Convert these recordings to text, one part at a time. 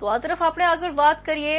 તો આ તરફ આપણે આગળ વાત કરીએ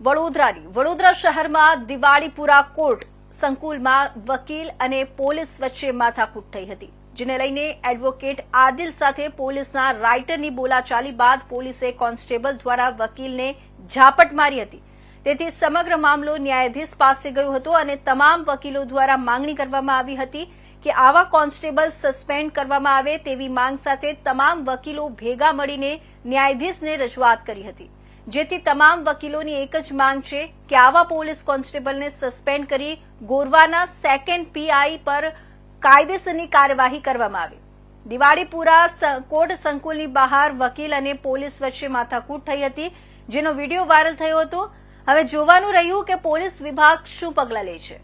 વડોદરાની. વડોદરા શહેરમાં દિવાળીપુરા કોર્ટ સંકુલમાં વકીલ અને પોલીસ વચ્ચે માથાકૂટ થઈ હતી, જેને લઈને એડવોકેટ આદિલ સાથે પોલીસના રાઇટરની બોલાચાલી બાદ પોલીસે કોન્સ્ટેબલ દ્વારા વકીલને ઝાપટ મારી હતી. તેથી સમગ્ર મામલો ન્યાયાધીશ પાસે ગયો હતો અને તમામ વકીલો દ્વારા માંગણી કરવામાં આવી હતી કે આવા કોન્સ્ટેબલ સસ્પેન્ડ કરવામાં આવે તેવી માંગ સાથે તમામ વકીલો ભેગા મળીને ન્યાયાધીશને રજૂઆત કરી હતી. જેથી તમામ વકીલોની એક જ માંગ છે કે આવા પોલીસ કોન્સ્ટેબલને સસ્પેન્ડ કરી ગોરવાના સેકન્ડ પીઆઈ પર કાયદેસરની કાર્યવાહી કરવામાં આવે. દિવાળીપુરા કોર્ટ સંકુલની બહાર વકીલ અને પોલીસ વચ્ચે માથાકૂટ થઈ હતી, જેનો વીડિયો વાયરલ થયો હતો. હવે જોવાનું રહ્યું કે પોલીસ વિભાગ શું પગલાં લે છે.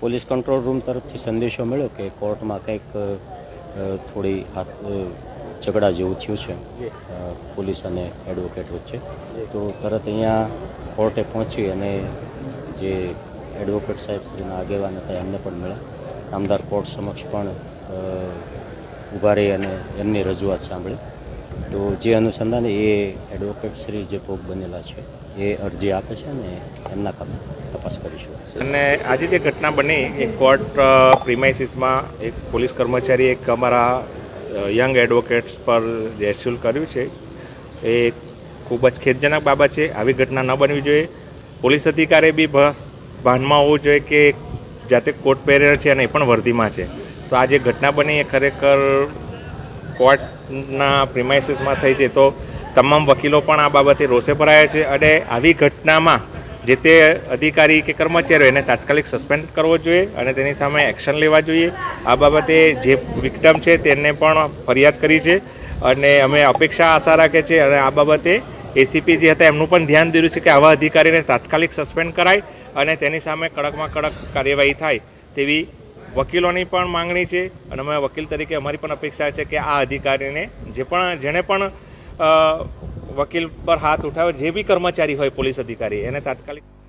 પોલીસ કંટ્રોલ રૂમ તરફથી સંદેશો મળ્યો કે કોર્ટમાં કંઈક થોડી હાથ ઝઘડા જેવું થયું છે. પોલીસ અને એડવોકેટ વચ્ચે. તો તરત અહીંયા કોર્ટે પહોંચી અને જે એડવોકેટ સાહેબ શ્રીના આગેવાન હતા એમને પણ મળ્યા. નામદાર કોર્ટ સમક્ષ પણ ઊભા રહી અને એમની રજૂઆત સાંભળી. તો જે અનુસંધાને એ એડવોકેટ શ્રી જે ભોગ બનેલા છે એ અરજી આપે છે ને એમના કામ તપાસ કરીશું. અને આજે જે ઘટના બની, એ કોર્ટ પ્રિમાઇસીસમાં એક પોલીસ કર્મચારી એક અમારા યંગ એડવોકેટ્સ પર જે એસ્યુલ કર્યું છે, એ ખૂબ જ ખેદજનક બાબત છે. આવી ઘટના ન બનવી જોઈએ. પોલીસ અધિકારી બી બસ ભાનમાં હોવું જોઈએ કે જાતે કોટ પહેરેલ છે અને એ પણ વર્દીમાં છે. તો આ જે ઘટના બની, એ ખરેખર કોર્ટના પ્રિમાઇસીસમાં થઈ છે, તો તમામ વકીલો પણ આ બાબતે રોષે ભરાયા છે અને આવી ઘટનામાં જે તે અધિકારી કે કર્મચારીઓ એને તાત્કાલિક સસ્પેન્ડ કરવો જોઈએ અને તેની સામે એક્શન લેવા જોઈએ. આ બાબતે જે વિક્ટમ છે તેને પણ ફરિયાદ કરી છે અને અમે અપેક્ષા આશા રાખે છે અને આ બાબતે એસીપી જે હતા એમનું પણ ધ્યાન દોર્યું છે કે આવા અધિકારીને તાત્કાલિક સસ્પેન્ડ કરાય અને તેની સામે કડકમાં કડક કાર્યવાહી થાય તેવી વકીલોની પણ માંગણી છે અને અમે વકીલ તરીકે અમારી પણ અપેક્ષા છે કે આ અધિકારીને જે પણ જેણે પણ વકીલ પર હાથ ઉઠાવ્યો, જે બી કર્મચારી હોય પોલીસ અધિકારી, એને તાત્કાલિક